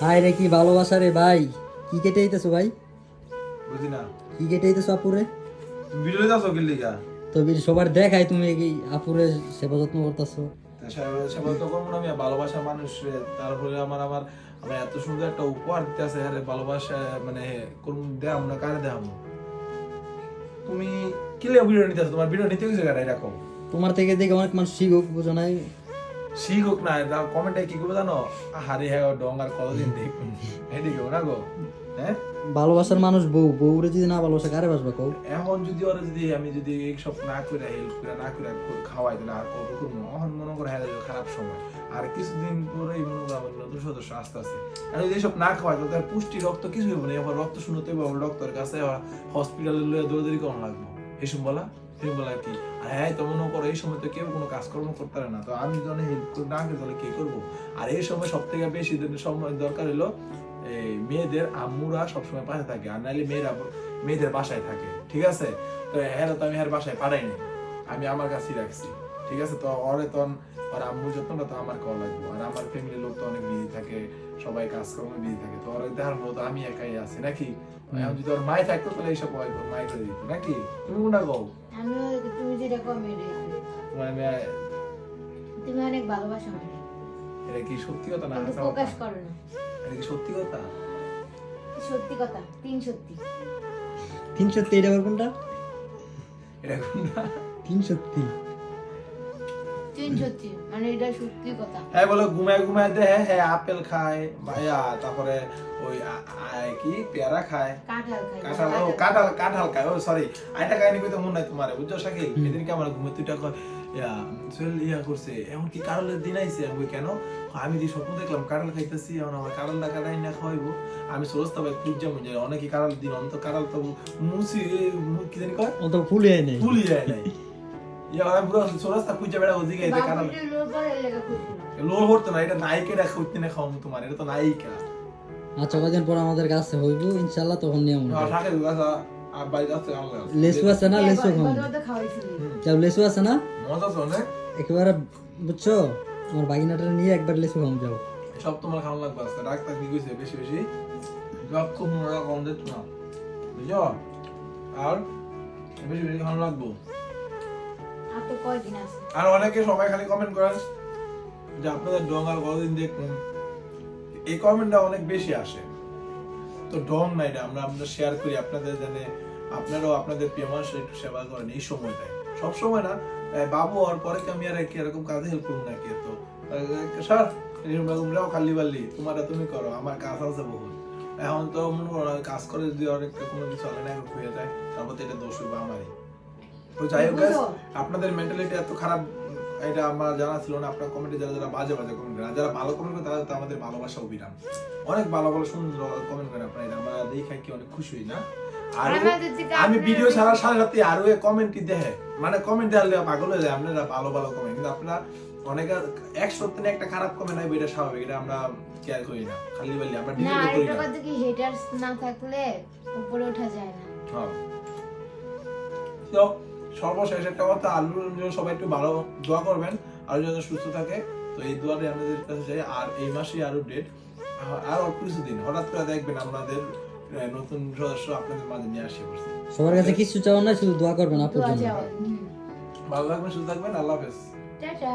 High রে কি ভালোবাসা রে ভাই? কি কেটে দিতেছো ভাই? বুঝি না। কি কেটে দিতেছো আপুরে? ভিডিও যাচ্ছ কি লিগা? তো বি- সবার দেখাই তুমি এই আপুরে সেবা যত্ন করতেছো। সেবা তো করব আমি ভালোবাসা মানুষ রে। তারপরে আমার আমার আমার এত সুন্দর একটা উপহার দিতে আছে হ্যাঁ ভালোবাসা মানে কোন দেখাম না কারে দেখাম তুমি কি ভিডিও নিতে তোমার ভিডিও নিতে গেছে গাড়ি এরকম? তোমার থেকে দেখে অনেক মানুষ শিখুক বুঝো নাই? শিখুক না কমেন্টে কি করবে জানো? হারি হ্যাঁ ডঙ্গার কতদিন দেখুন না গো হ্যাঁ? ভালোবাসার মানুষ বউ বউরে যদি না ভালোবাসা কারে বাসবা কও? এখন যদি ওরা যদি আমি যদি এই সব না করে হেল্প করে না করে খাওয়াই দিলে আর কবে করব? এখন মনে করে হ্যাঁ খারাপ সময়। আর কিছুদিন পরেই মনে করো আমার নতুন সদস্য আসতে আসতে। আর যদি এইসব না খাওয়াই তাহলে পুষ্টি রক্ত কিছু হইব না। এবার রক্ত শুনতে হবে ডক্টর কাছে হসপিটালে লয়ে দৌড়াদৌড়ি করানো লাগবে। এসব বলা এসব বলা কি। হ্যাঁ তো মনে করো, এই সময় তো কেউ কোনো কাজকর্ম করতে পারে না। তো আমি যদি হেল্প করি, না করি তাহলে কি করব? আর এই সময় সব থেকে বেশি সময় দরকার হলো, এই মেয়েদের আম্মুরা সবসময় পাশে থাকে। আর নাহলে মেয়েরা, মেয়েদের বাসায় থাকে। ঠিক আছে? তো হ্যাঁ তো আমি হ্যাঁ বাসায় পাঠাইনি। আমি আমার কাছেই রাখছি। ঠিক আছে? তো ওরে তো আর আম্মুর যত্নটা তো আমার করা লাগবে। আর আমার ফ্যামিলির লোক তো অনেক বিজি থাকে সবাই কাজকর্মে বিজি থাকে। তো ওরা দেখার মতো আমি একাই আছি নাকি? এখন যদি ওর মাই থাকতো তাহলে এইসব মাই করে দিত নাকি? তুমি কোনটা কও? আমিও তুমি যেটা তোমার মেয়ে তুমি অনেক ভালোবাসো আমাকে। এটা কি সত্যি কথা না প্রকাশ করো না। এটা কি সত্যি কথা? সত্যি কথা তিন সত্যি। তিন সত্যি এটা কোনটা? এটা কোনটা? তিন সত্যি। সত্যি মানে এটা সত্যি কথা। হ্যাঁ বলে ঘুমায় ঘুমায় দে হ্যাঁ হ্যাঁ আপেল খায় ভাইয়া তারপরে ওই কি পেয়ারা খায়। কাঁঠাল ও কাঁঠাল। কাঁঠাল খায় ও সরি আইটা কইতে মন নাই তোমার বুঝছ শাকিল? এদিনকে আমার ঘুমে তুইটা কয় ইয়া সোহেল ইয়া করছে এমন কি কাঁঠালের দিন আইছে আমি কেন? আমি যে স্বপ্ন দেখলাম কাঁঠাল খাইতেছি এখন আমার কাঁঠালটা কাটাই না খাওয়াইবো। আমি সোরস্তা ভাই খুঁজ যাব যে অনেকে কাঁঠাল দিন অন্ত কাঁঠাল তো মুসি কি জানি কয়? ও তো ফুলে নেই। ফুলি যায় নাই। ইয়া আমি পুরো সোরস্তা খুঁজে বেড়া ওদিকে এতে কাঁঠাল বাবুটির লোক করে লেখা খুশি না। লো করতো না এটা নায়িকেরা খুঁজতে না খাওয়াবো তোমার এটা তো নায়িকা। আচ্ছা কদিন পর আমাদের কাছে হইব ইনশাল্লাহ তখন নিয়ে থাকে গাছা আর বাড়ি যাচ্ছে আলাদা লেসু আছে না লেসু খাওয়াইছিলি। যাও লেসু আছে না? মজা তো অনেক। একেবারে বুঝছ? আমার বাগিনাটা নিয়ে একবার লেসু খাম যাও। সব তোমার খাওয়া লাগবে আজকে ডাক্তার কি কইছে বেশি বেশি? জব খুব মজা কম দিত না বুঝছ? আর বেশি বেশি খাওয়া লাগবো। আর আর অনেকে সবাই খালি কমেন্ট করেন যে আপনাদের ডং আর কতদিন দেখুন? এই কমেন্টটা অনেক বেশি আসে। তো ডং না এটা, আমরা আমরা শেয়ার করি আপনাদের জানে আপনারাও আপনাদের প্রিয় মানুষের একটু সেবা করেন এই সময়টায়। সব সময় না বাবু হওয়ার পরে কি আমি আর কি এরকম কাজে হেল্প করুন নাকি তো স্যার তোমরাও খালি বাল্লি তোমারা তুমি করো, আমার কাজ আছে বহু এখন তো মনে করো কাজ করে যদি অনেক কোনো কিছু চলে না হয়ে যায়, তারপর তো এটা দোষ হইবে আমারই। তো যাই হোক আপনাদের মেন্টালিটি এত খারাপ এটা আমার জানা ছিল না। আপনার কমেন্টে যারা যারা বাজে বাজে কমেন্ট করেন যারা ভালো কমেন্ট করে তারা তো আমাদের ভালোবাসা অবিরাম অনেক ভালো ভালো সুন্দর কমেন্ট করেন আপনারা এটা আমরা দেখে কি অনেক খুশি হই না? আর আমি ভিডিও ছাড়ার সাথে সাথে আরও কমেন্টই দেখে। মানে কমেন্ট দেখলে পাগল হয়ে যায় আপনারা ভালো ভালো কমেন্ট কিন্তু আপনারা অনেক একশো দিনে একটা খারাপ কমেন্ট হয় এটা স্বাভাবিক এটা আমরা কেয়ার করি না। খালি বলি আমরা ডিলিট করি না। কথা কি হেটার্স না থাকলে উপরে ওঠা যায় না। হ্যাঁ। তো সর্বশেষ একটা কথা আল্লুর জন্য সবাই একটু ভালো দোয়া করবেন আর যেন সুস্থ থাকে। তো এই দোয়াটাই আমাদের কাছে চাই আর এই মাসেই আরও ডেট আর অল্প কিছুদিন হঠাৎ করে দেখবেন আমাদের আহ, নতুন সদস্য আপনাদের মাঝে নিয়ে আসি পড়ছে সবার কাছে কিছু চাও না শুধু দোয়া করবেন আপনার জন্য ভালো থাকবেন সুস্থ থাকবেন আল্লাহ হাফেজ। টাটা।